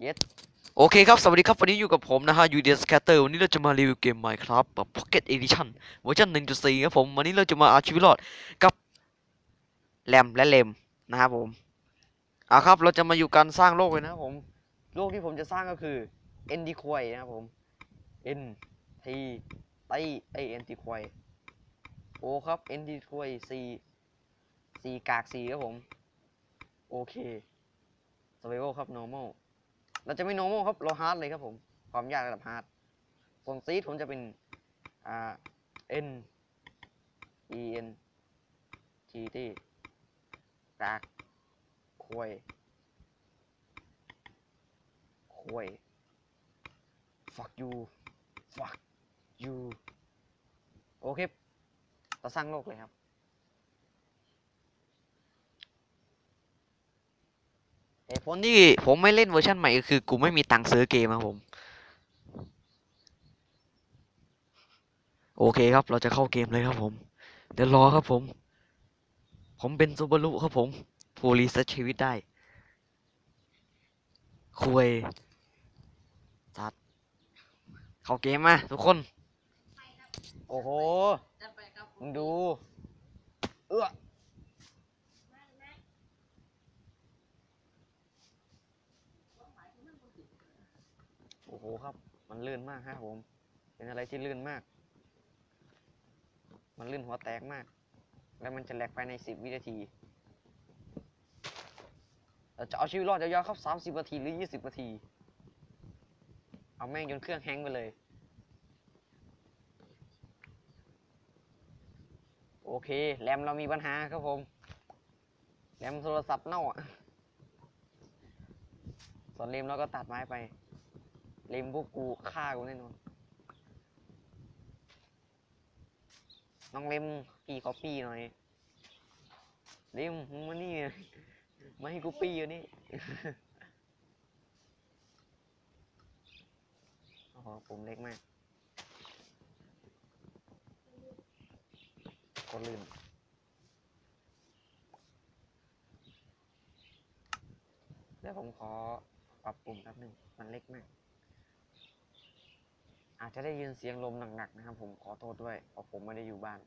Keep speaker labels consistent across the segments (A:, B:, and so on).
A: เย็ดโอเคครับ สวัสดีครับ วันนี้อยู่กับผมนะฮะยูเดียสแคตเตอร์วันนี้เราจะมารีวิวเกม Minecraft แบบ Pocket Edition เวอร์ชัน1.4 ครับผม วันนี้เราจะมาอาชีวิตรอดกับแรมและเลมนะครับผมอะครับ เราจะมาอยู่การสร้างโลกเลยนะครับผม โลกที่ผมจะสร้างก็คือ n d q u a y นะครับผม n t ไตไอ n t q u a y โอครับ n t q u a y c c กาก4ครับผม โอเค survival ครับ normal เราจะไม่ normal ครับเรา hard เลยครับผม ความยากระดับ hard ส่วนซีดผมจะเป็นอ่า n e n t t กากควยควย fuck you fuck you โอเคเราสร้างโลกเลยครับ เหตุผลที่ผมไม่เล่นเวอร์ชันใหม่ก็คือกูไม่มีตังค์ซื้อเกมครับผม โอเคครับ เราจะเข้าเกมเลยครับผม เดี๋ยวรอครับผม ผมเป็นซูบารุครับผมผู้รีเซ็ตชีวิตได้ คุยสัตว์เข้าเกมมาทุกคน โอ้โห
B: จัดไปครับผ
A: มึ
B: ม
A: งดู เอื้อ โอ้โหครับ มันลื่นมากครับผม เป็นอะไรที่ลื่นมาก มันลื่นหัวแตกมาก แล้วมันจะแหลกภายในสิบวินาทีเราจะเอาชีวิตรอดยาวๆครับสามสิบนาทีหรือยี่สิบนาที เอาแม่งจนเครื่องแฮงก์ไปเลย โอเค แรมเรามีปัญหาครับผม แรมโทรศัพท์เน่าอะส่วนเลมเราก็ตัดไม้ไป เลมพวกกูฆ่ากูแน่นอนน้องเลมพี่ขอปี้หน่อยเลมมึงมานี่มาให้กูปี้อยู่นี่โอ้โหผมเล็กมากก็ลื่นเดี๋ยวผมขอปรับปรุงแป๊บหนึงมันเล็กมาก อาจจะได้ยินเสียงลมหนักๆนะครับ ผมขอโทษด้วยเพราะผมไม่ได้อยู่บ้าน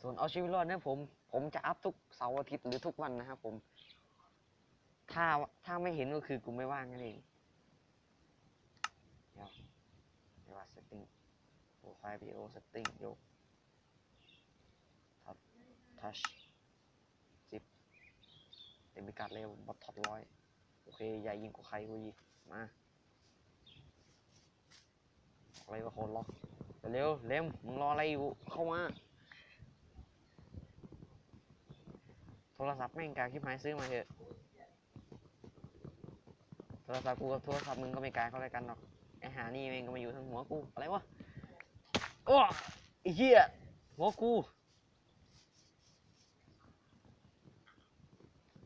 A: ส่วนเอาชีวิตรอดเนี่ยผม ผมจะอัพทุกเสาร์อาทิตย์หรือทุกวันนะครับผม ถ้าถ้าไม่เห็นก็คือกูไม่ว่างนั่นเองเดี๋ยวเดี๋ยวว่า setting โปรไฟล์วิดีโอ setting ยกทับ touch สิบ เต็มพิกัดเร็วบอทท็อปร้อยโอเคใหญ่ยิงกว่าใครกูอีกมาอะไรก็โคนล็อกเร็วเร็มมึงรออะไรอยู่เข้ามา โทรศัพท์แม่งกาคิดหายซื้อมาเถอะโทรศัพท์กูกับโทรศัพท์มึงก็ไม่กลเข้ากันหรอกไอหานี่แม่งก็มาอยู่ทั้งหัวกูอะไรวะโอ้ไอเหี้ยหัวกู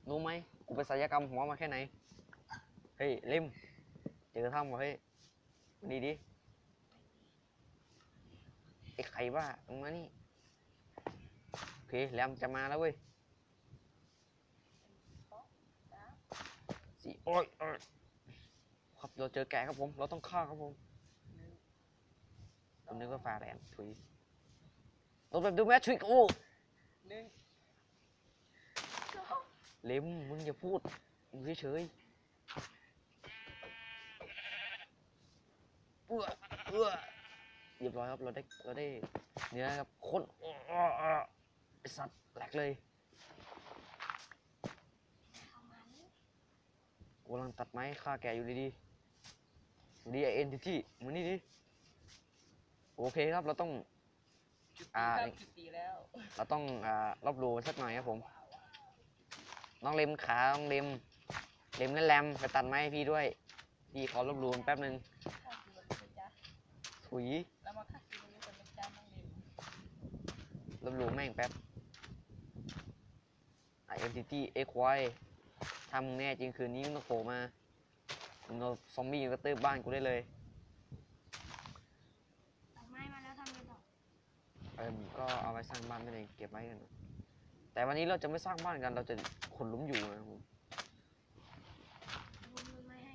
A: รู้ไหมกูไปศัลยกรรมหัวมาแค่ไหน เฮ้ยลิมเจอถ้ำวะเฮ้ยมาดีดิไอ้ไข่บ้ามึงมานี่โอเคแหลมจะมาแล้วเว้ยสี่โอ้ยโอ้ยครับเราเจอแกะครับผม เราต้องฆ่าครับผมผมนึกว่าฟาแลนถุยเราแบบดูแมทริกโอ้
B: หนึ่ง
A: เล็มมึงอย่าพูดมึงเฉยๆเอื้อเอื้อเรียบร้อยครับเราได้เราได้เนื้อครับคนอ้ออ้ออ้อไอสัตว์แหลกเลยกูกำลังตัดไม้ฆ่าแกะอยู่ดีๆอยู่ดีไอเอ็นทีที่มึงนี่ดิโอเคครับเราต้อง
B: จุด
A: อ่า
B: ตีครับจุดตีแล้ว
A: เราต้องอ่ารอบรูสักหน่อยครับผม น้องเลมขาน้องเลมเลมและแรมไปตัดไม้ให้พี่ด้วย พี่ขอรบรูแป๊บนึง
B: ข้าคือมันเป็นจ้า
A: ถุย
B: แล้วมาข้าคือมันเป็นจ้าน้องเรียน
A: รบรูแม่งแป๊บ Identity X Y ถ้ามึงแน่จริงคืนนี้มึงต้องโผล่มามึงเอาซอมบี้กระตืบบ้านกูได้เลย
C: ตัดไม้มาแล้วทำไงต่อ
A: เออก็เอาไว้สร้างบ้านไม่ได้เก็บไว้กันแต่วันนี้เราจะไม่สร้างบ้านกันเราจะ ขุดหลุมอยู่นะครับผม
C: ลุงมันไม่ให้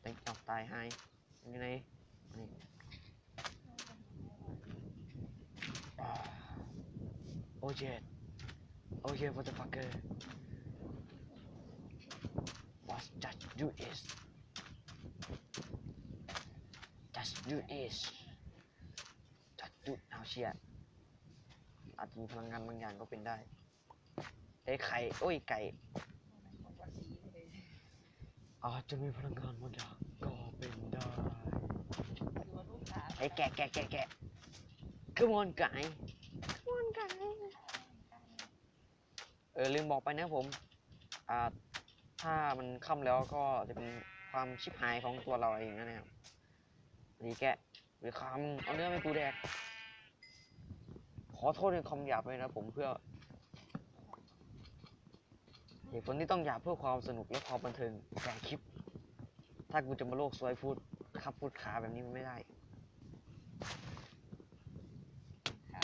A: เต็งเอาตายให้อยู่ไหนนี่อ่าโอ้เจ็ดโอ้เจ็ด what the fucker what just do is just do is just do เอาเชียอาจจะมีพลังงานบางอย่างก็เป็นได้ เอ้ไข่โอ้ยไก่
B: อาสีเลย
A: อาจจะมีพลังงานบางอย่างก็เป็นได้ ไอ้แกะแกะแกะแกะ Come on ไก่ Come on ไก่เออลืมบอกไปนะผม อ่า ถ้ามันค่ำแล้วก็จะเป็นความชิบหายของตัวเราเองนะครับนี่แกะหรือคำเอาเนื้อไม่กูแดก ขอโทษในคำหยาบเลยนะผมเพื่อ เหตุผลที่ต้องหยาบเพื่อความสนุกและความบันเทิงแต่คลิป ถ้ากูจะมาโลกสวยพูดขับพูดขาแบบนี้มันไม่ได้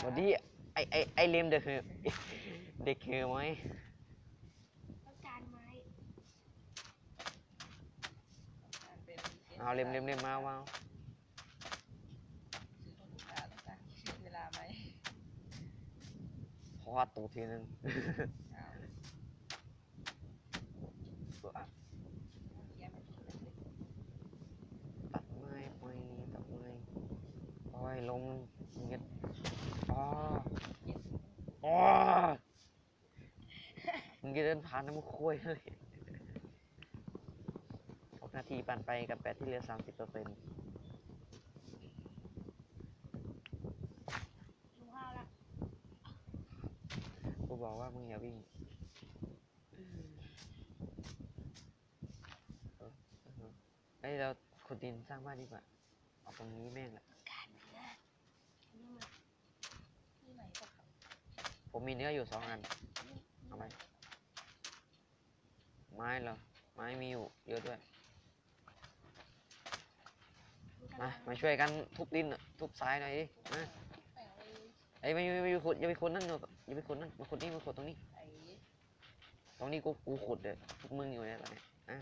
A: สวัสดีไอไอไอเลมเด็กคือเด็กคือไหม
C: ต้องการไม้
A: เอาเลมเลมเลมมาว้าว
B: ซื้อลูกค้าต้องการเวลาไหม
A: ขออัดตูดทีนึง
B: เอาเขียนมันเป็นเลย
A: ตัดไม้ไปตัดไม้โอ้ยลมเงียดอ๋ออ๋อมึงจะเดินผ่านน้ำมันคุยเลยหกนาทีปั่นไปกับแบตที่เหลือสามสิบเปอร์เซ็นต์
C: ลุงข้าวละ
A: กูบอกว่ามึงอย่าวิ่งเออเออ เอ้ยเราขุดดินสร้างบ้านดีกว่าเอาตรงนี้แม่งแหละ
C: การเนื้อนี่มัน
B: ที่ไหนก็ขับ
A: ผมมีเนื้ออยู่สองอันเอาไหมไม้เหรอไม้มีอยู่เยอะด้วยมามาช่วยกันทุบดินน่ะทุบทรายหน่อยดิมาไอ้ไม่ไม่ไม่ขุดอย่าไปขุดนั่นอยู่อย่าไปขุดนั่นมาขุดนี่มาขุดตรงนี้ ตรงนี้กูกูขุดเลยพวกมึงอยู่เนี่ยตอนนี้อะ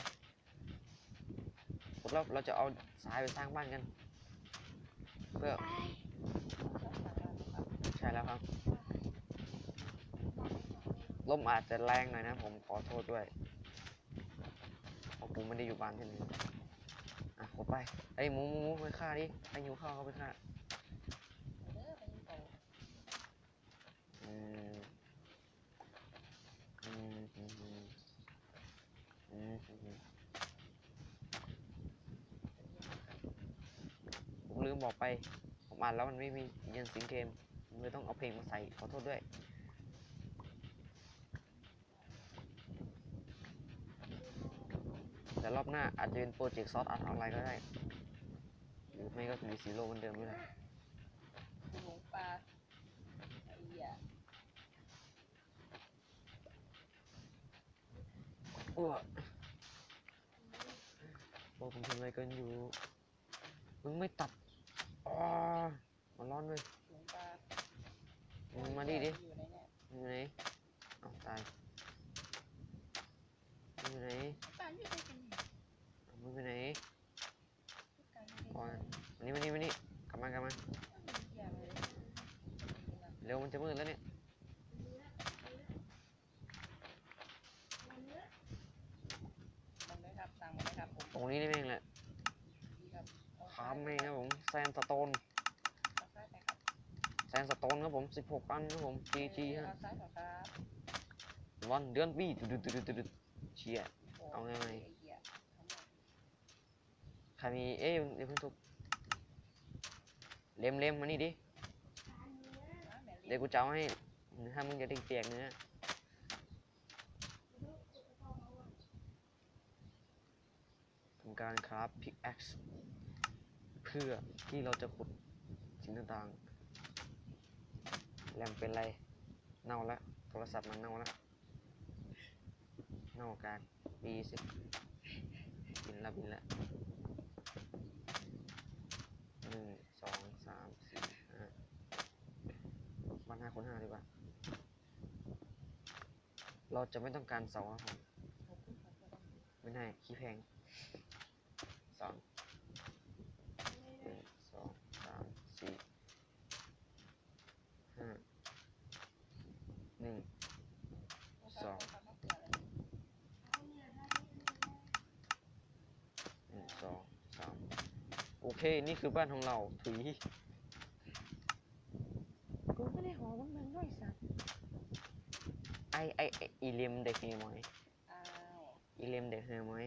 A: เราเราจะเอาทรายไปสร้างบ้านกัน เพื่อใช่แล้วครับลมอาจจะแรงหน่อยนะ ผมขอโทษด้วยเพราะผมไม่ได้อยู่บ้านที่นี่อะขุดไปไอ้หมูหมูหมูไปฆ่าดิไอ้หิวข้าวเขาไปฆ่า
B: เด้อไปยิงโต
A: อืมอืมอืมอืมอืมอืมผมลืม บอกไปผมอ่านแล้วมันไม่มีเย็นสิงเกมผมเลยต้องเอาเพลงมาใส่ขอโทษด้วยแต่รอบหน้าอาจจะเป็นโปรเจกต์ซอสอาร์ตออนไลน์ก็ได้ หรือไม่ก็มีซีโร่เหมือนเดิมก็ได้
B: หลงปลาไอ้เหี้ย
A: อ้วบอกผมทำอะไรกันอยู่ มึงไม่ตัด อ๋อมันร้อนเลย
B: หลงปลา
A: มึงมาดิดิ
B: อยู่ในเนี่ย
A: มึงอยู่ไหนเอาตายมึงอยู่ไหน
C: ปลาไม่เคยกันเนี่ย
A: เอามึงอยู่ไหน
B: ทุกการไม่ได้
A: อ๋อมานี่มานี่มานี่กลับมากลับมา
B: เหี้ยเลย
A: เร็วมันจะมืดแล้วเนี่ย
B: มันได้ครับสั่งมันได้ครับผม
A: ตรงนี้นี่แม่งแหละ
B: ดีครับเอา
A: ขามแม่งครับผม แซนสโตน
B: เอาซ้ายไปครับ
A: แซนส โตนครับผม16อันครับผม GG ฮะ
B: เอาซ้ายก่อนครับ
A: วันเดือนปีดุดดุดดุดดุดเชีย
B: โอ้
A: เอาไง
B: ไอ้เหี้ยทั้งหมด
A: ใครมีเอ้ยเดี๋ยวเพิ่งทุบเล็มเล็มมานี่ดิ
B: นะแม่
A: เดี๋ยวกูจะเอาให้ ถ้ามึงจะได้เปียกเนื้อทำการคราฟพิกแอ็กซ์เพื่อที่เราจะขุดสิ่งต่างๆ แรมเป็นไร เน่าแล้วโทรศัพท์มันเน่าแล้วเน่ากลางปีสิบินละบินละหนึ่งสองสามสี่ห้าคูณห้าดีกว่า เราจะไม่ต้องการเสาครับผมไม่ได้ขี้แพงสองหนึ่งสองสามสี่ห้าหนึ่ง สอง หนึ่งสองสาม โอเคนี่คือบ้านของเราถุย
C: กูก็ได้หอมันเมืองด้วยสัตว์
A: ไอไอไอ้อีเลมเด็กเฮมอย
B: อ้าว
A: อีเลมเด็กเฮมอย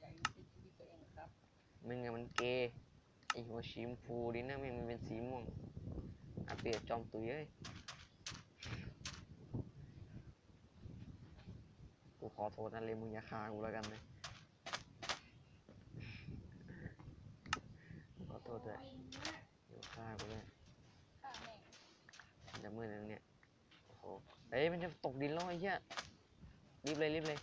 B: อยากอยู่ในชีวิตตัวเองครับ
A: มึงอะมันเกย์ไอหัวชีมพูดินะแม่งมันเป็นสีม่วงอาเปียกจอมตุยเอ้ยกูขอโทษนะเลมมึงอย่าฆ่ากูแล้วกันนะขอโท ษด้วยอย่าฆ่ากูเลย
B: ข้าแม่ง
A: มันจะมืดแล้วเนี่ยโอ้โหเอ้ยมันจะตกดินแล้วไอ้เหี้ยรีบเลยรีบเลย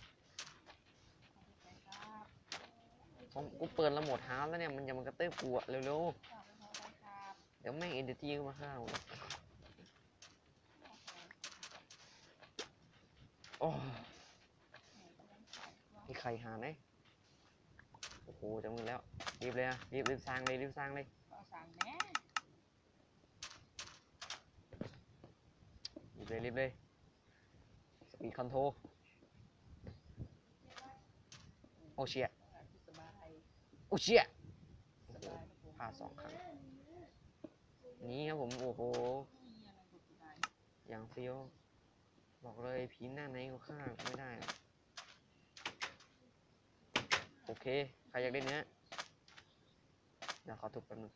A: ผมกูเปิดระโมดฮาร์ดแล้วเนี่ยมันจะมันกระเตื้อกูอะเร็วๆเดี๋ยวแม่งเอ็นเดอร์ตี้ก็มาฆ่ากูโอ้นี่ใครหาไหน โอ้โหจะมืดแล้ว รีบเลยอะรีบรีบสร้างเลยรีบสร้างเลย
B: ก็สั่งแม่
A: รีบเลยรีบเลยสปีดคอนโทรโอเชีย
B: ที่สบาย
A: โอเชีย
B: สบายครับผม
A: พลาดสองครั้งนี่ครับผมโอ้โห
B: นี่อะไรก็สบาย
A: อย่างเฟี้ยวบอกเลยผีหน้าไหนก็ฆ่าไม่ได้อะโอ เค ใครอยากเล่นเนี้ยเดี๋ยวขอทุบแป๊บนึง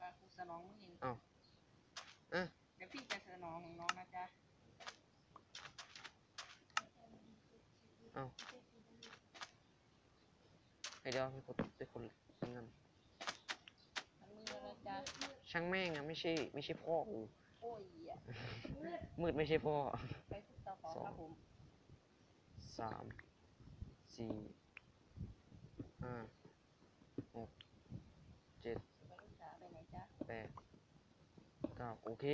B: ปลาคูสนองมึงเอง
A: อ้าวอะ
B: เดี๋ยวพี่จะสนองน้องนะจ๊ะ
A: ไอเดี๋ยวไปกดไปคนเป็นเงิน
B: ทั้งมือนะจ๊ะ
A: ช่างแม่งอะไม่ใช่ไม่ใช่พ่อกู
B: โอ้ยเหี้ย
A: มืดไม่ใช่พ่อ
B: ไปทุกเตาเผาครับผม
A: สามสี่ห้าหกเจ็ด
B: ไปลูกจ๋าไปไหนจ๊ะ
A: แปดเก้าโอเค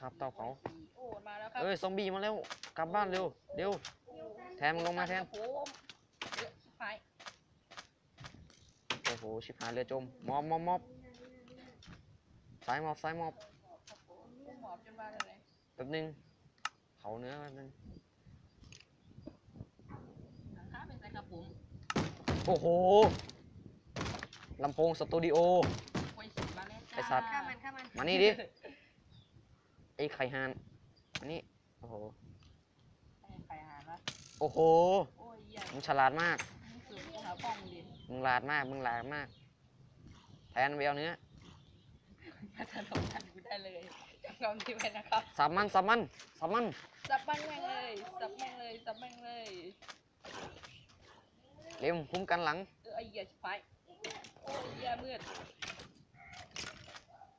A: ครับเตาเผา
B: โอ้มาแล้วครับ
A: เอ้ย ซอมบี้มาแล้ว กลับบ้านเร็ว เร็ว แทนมึงลงมาแทน
B: ครับผมเยอะชิบหาย
A: โอ้โห ชิบหายเรือจม มอบมอบมอบสายมอบสายมอบ
B: ครับผมผมหมอบจนบ้านเลย
A: แป๊บนึงเผาเนื้อแป๊บนึง
B: หลังคาเป็นไรครับ ผม
A: โอ้โหลำโพงสตูดิโอ
B: โอ้ยสิมาแล้วจ้า
A: ไอ้สัตว์
C: ข้ามันข้ามัน
A: มานี่ดิ ไอ้ไข่ฮานมานี่ โอ้โห
B: ไอ้ไข่อาหารวะ
A: โอ้โห
B: โอ้ยเหี้ย
A: มึงฉลาดมาก
B: มึงสืบกูหาป้องดิ
A: มึงลาดมาก มึงลาดมากแทนไปเอาเนื้อ
B: มาถนนทันกูได้เลยจำคำที่ไว้นะครับ
A: สับมัน สับมันสับมัน
B: สับแม่งแม่งเลยสับแม่งเลยสับแม่งเลย
A: เร็วคุ้มกันหลัง
B: เออไอ้เหี้ยชิบหายโอ้ยเหี้ยมืด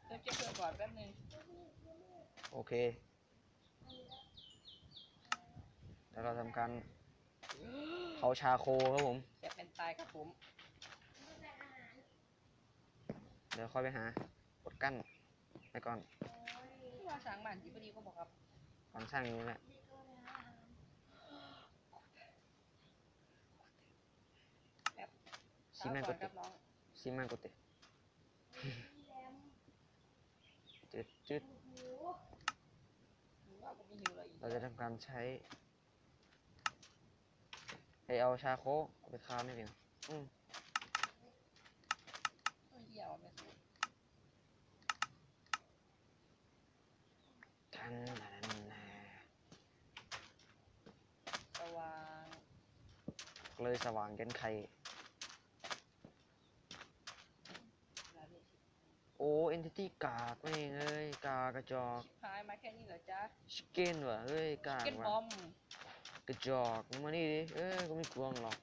B: เดี๋ยวเก็บเพื่อนก่อนแป๊บนึง
A: โอเคแล้วเราทำการเผาชาโคครับผม
B: เสียเป็นตายครับผม
A: เดี๋ยวค่อยไปหากดกั้นไปก่อน
B: ที่ว่าสร้างบ้านที่พอดีก็บอกครับ
A: ก่อนสร้างอย่างนี้แหละ ซี
B: เช้า
A: แมน
B: ก่
A: ก
B: อน
A: ด
B: ค
A: ติ
B: รับน้อง
A: ซีแมนกดติจุดจุด
B: ว่ากูไม่หิวเลยอีก
A: เราจะทำการใช้ให้เอาชาโคเอาไปคาไม่เพียงอืม
B: เฮ้ยเหี้ยเอาไม่สุด
A: ทันทันนะ
B: สว่าง
A: เลยสว่างกันไข่
B: ลาเรียกชิบ
A: โอ้ เอนติตี้กากไม่งเอ้ยกากระจอก
B: หายมาแค่นี้เหรอจ๊ะ
A: ชิคเก้นว่ะเฮ้ยกาก
B: เก็ตบ
A: ว่ะ
B: อม
A: กระจอกมึงมานี่ดิเอ้ยก็ไม่กลัวมึงหรอก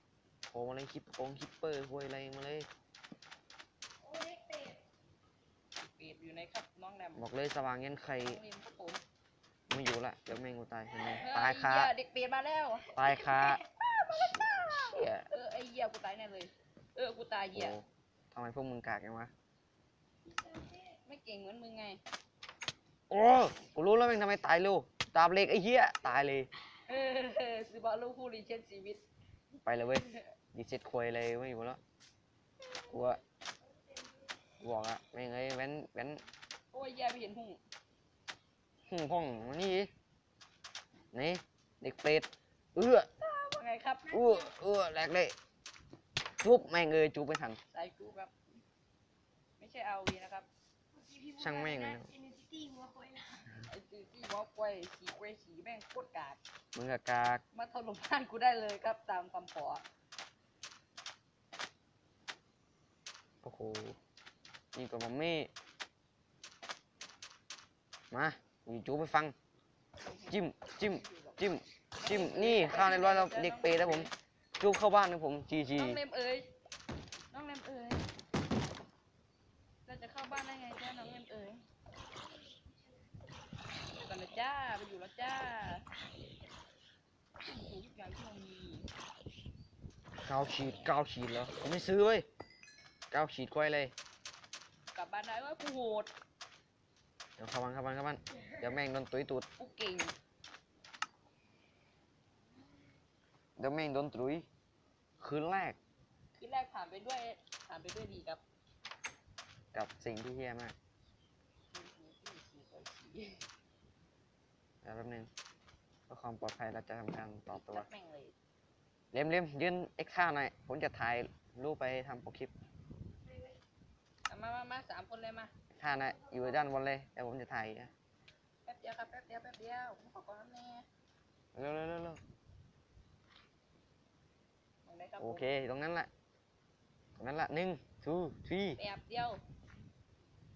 A: โผล่มาเลยคิปโปงคิปเปอร์ควยอะไรมาเลย
B: ปีดอยู่ในครับน้องแนม
A: บอกเลยสว่างยันไข่
B: น้องริมครับผม
A: ไม่อยู่ละเดี๋ยวแม่งกูตายเห็นไหม
B: เฮ้
A: ตายคา
B: เหี้ยเด็กปีดมาแล้ว
A: ตายคาเชี่ย
B: เออไอ้เหี้ยกูตายแน่เลย เออกูตาย
A: โอ้
B: เหี้ย
A: ทำไมพวกมึงกากกันวะ
B: ไม่เก่งเหมือนมึงไง
A: โอ้กูรู้แล้วแม่งทำไมตายเร็วตาบเล็กไอ้เหี้ยตายเลย
B: เออซื้อบอลลูกคู่รีเชนชีวิต
A: ไปเลยเว้ยดีเซ็ตควยเลยไม่อยู่แล้วกูอะกูบอกอะแม่งเอ้ยแว้นแว้น
B: โอ้ยแย่ไปเห็นหุ่ง
A: หึ่งพ่องมานี่ดินี่เด็กเปรตเอื้อ
B: ว่าไงครับ
A: เอื้อเอื้อแหลกเลยจุ๊บแม่งเอ้ยจุ๊บไม่ทัน
B: สายกูครับ ไม่ใช่เอาวีนะครับ
A: ช่างแม่งเลย
C: อินฟิตี้หัวคอยนะ
B: ไอ้จืดที่บอกกล้วยสีกล้วยสีแม่งโคตรกาก
A: มึงกับกาก
B: มาถล่มบ้านกูได้เลยครับตามคำขอ
A: โอ้โหนี่กับมัมมี่มาอยู่จุ๊บไปฟัง จิ้มจิ้มจิ้มจิ้มนี่ข้าวในร้อยแล้วเด็กเปรตแล้วผมจุ๊บเข้าบ้านนะผมจีจี
B: น้องเลมเอ๋ยน้องเลมเอ๋ยเราจะเข้าบ้านได้ไงจ้าน้องเลมเอ๋ยไปก่อนนะจ้าไปอยู่แล้ว จ้าโอ้โหทุกอย่างที่มันมี
A: เก้าขีดเก้าขีดแล้วผมไม่ซื้อเว้ยเก้าขีดควายเลย
B: กลับบ้านได้ว่ากูโหด
A: เดี๋ยวเข้าบ้านเข้าบ้านเข้าบ้านเดี๋ยวแม่งโดนตุยตูด
B: กูเก่ง
A: เดี๋ยวแม่งโดนตุยคืนแรก
B: คืนแรกผ่านไปด้วยผ่านไปด้วยดีครับ
A: กับสิ่งที่เฮี้ยมากเดี๋ยว แป๊บนึงเพื่อความปลอดภัยเราจะทำการต่อตัว
B: จัดแม่งเลย
A: เล็มเล็มยืนเอ็กข้าหน่อย ผมจะถ่ายรูปไปทำโปรคลิป
B: เอามามามาสามคนเลยมา
A: ข้าหน่อยอยู่ด้านบนเลยแต่ผมจะถ่ายนะ
B: แป๊บเดียวครับ แป๊บเดียว แป๊บเดียว ผมขอก่อนน้ำแน่
A: เร็วเร็วเร็วเร็ว
B: มองได้ครับ
A: โอ
B: ผม
A: เคตรงนั้นแหละตรงนั้นแหละหนึ่ง two three
B: แป๊บเดียว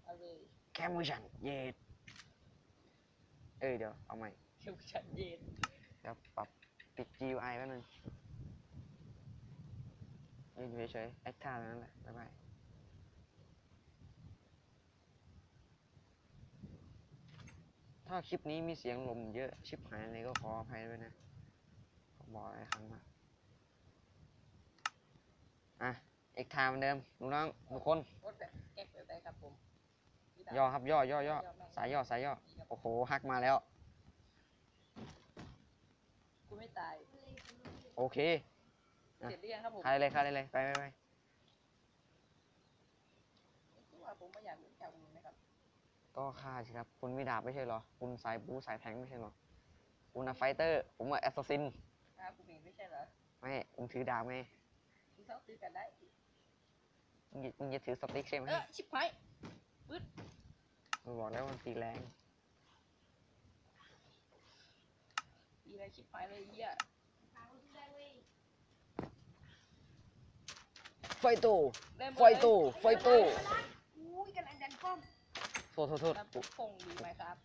B: เอาเลย
A: แคมเวชันเย็ดเอ้ยเดี๋ยวเอาใหม่
B: เขียวชัดเย็น
A: เดี๋ยวปรับปิด GUI แป๊บนึงยืนอยู่เฉยๆแอคท่าตรงนั้นแหละบ๊ายบายถ้าคลิปนี้มีเสียงลมเยอะชิบหายเลยก็ขออภัยด้วยนะผมบอกหลายครั้งมากอะเอกทาเหมือนเดิมลูกน้องทุกคน
B: กดแบบแก๊กแบบใดครับผมพี่ดาว
A: ย่อครับย่อย่อย่อสายย่อสายย่อโอ้โหฮักมาแล้ว
B: กูไม่ตาย
A: โอเคอะ
B: เสร็จหรือยังครับผม
A: คายเลยคายเลยไปไปไป
B: คือว่าผมไม่อยากรู้จักมึงนะครับ
A: ก็ฆ่าสิครับ คุณมีดาบไม่ใช่เหรอ คุณสายบูสายแทงไม่ใช่เหรอ คุณอะไฟเตอร์ ผมอะแอสซัสซิน
B: อ้าวกูเห็นไม่ใช่เหรอ
A: ไม่คุณถือดาบไง
B: มึงเท่าซื้อกันได้
A: มึงอย่ามึงจะถือสติ๊กใช่ไหม
B: เออชิบหาย
A: มึงบอกแล้วมันตีแรง
B: มีอะไรชิบหายเลยไอ้เหี้ย
A: ไฟโต
B: เริ่ม
A: ไฟโตไฟโต
C: อุ้ยกำลังดันกล้อง
A: โทษโทษโทษ
B: แล้วปุ๊บพงดีไหมครับ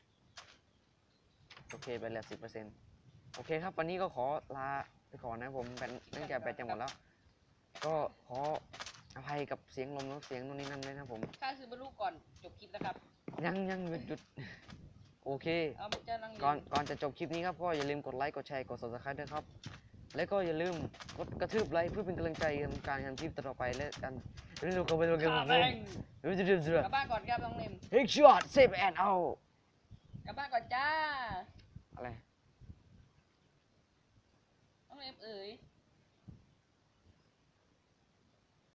A: โอเคไปแล้วสิบเปอร์เซ็นต์โอเคครับ วันนี้ก็ขอลาไปก่อนนะผมเป็นเนื่องจากแบตจะหมดแล้ว ก็ขอ อภัยกับเสียงลมแล้วเสียงนู่นนี่นั่นเลยนะผม
B: ค่าซื้อบรรลุก่อนจบคลิปนะครับ
A: ยังยังหยุดหยุดโอเค
B: เอาเจ้านัง
A: ก่อนก่อนจะจบคลิปนี้ครับก็อย่าลืมกดไลค์กดแชร์กด subscribe ด้วยครับ แล้วก็อย่าลืมกดกระทืบไลค์เพื่อเป็นกำลังใจในการทำคลิปต่อไปและกันเรื่องของเป็นเรื่องข
B: ขา
A: อง
B: แม่ง
A: เรื่องเรื่องเรื่อง
B: กลับบ้านก่อนครับน้องเนม
A: เฮกช็อตเซฟแอนเอา
B: กลับบ้านก่อนจ้า
A: อะไร
B: น้องเนมเอ๋ย